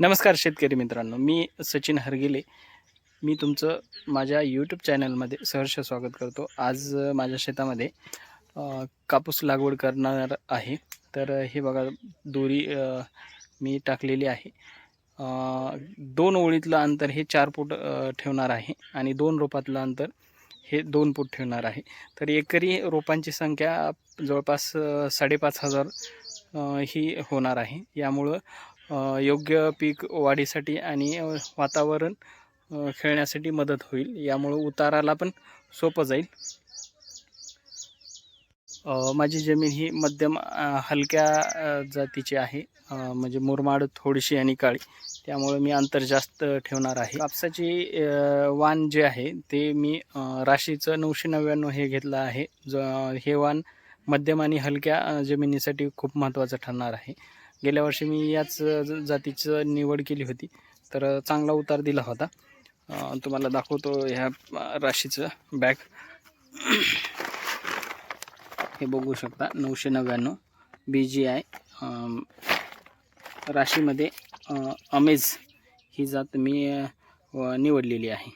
नमस्कार शेतकरी मित्रांनो मी सचिन हरगिले. मी तुमचं माझ्या यूट्यूब चॅनलमध्ये सहर्ष स्वागत करतो. आज माझ्या शेतामध्ये कापूस लागवड करणार आहे. तर हे बघा दोरी मी टाकलेली आहे. दोन ओळीतलं अंतर हे चार फूट ठेवणार आहे आणि दोन रोपातलं अंतर हे दोन फूट ठेवणार आहे. तर एकरी रोपांची संख्या जवळपास साडेपाच हजार ही होणार आहे. यामुळं योग्य पीक वाढीसाठी आणि वातावरण खेळण्यासाठी मदत होईल. यामुळं उताराला पण सोपं जाईल. माझी जमीन ही मध्यम हलक्या जातीची आहे. म्हणजे मुरमाड थोडीशी आणि काळी. त्यामुळे मी अंतर जास्त ठेवणार आहे. कापसाची वाण जे आहे ते मी राशीचं नऊशे नव्याण्णव हे घेतलं आहे. ज हे वाण मध्यम आणि हलक्या जमिनीसाठी खूप महत्त्वाचं ठरणार आहे. गेल्या वर्षी मी याच जातीचं निवड केली होती. तर चांगला उतार दिला होता. तुम्हाला दाखवतो ह्या राशीचं बॅग. हे बघू शकता नऊशे नव्याण्णव बी जी आय राशीमध्ये अमेझ अमेज ही जात मी निवडलेली आहे.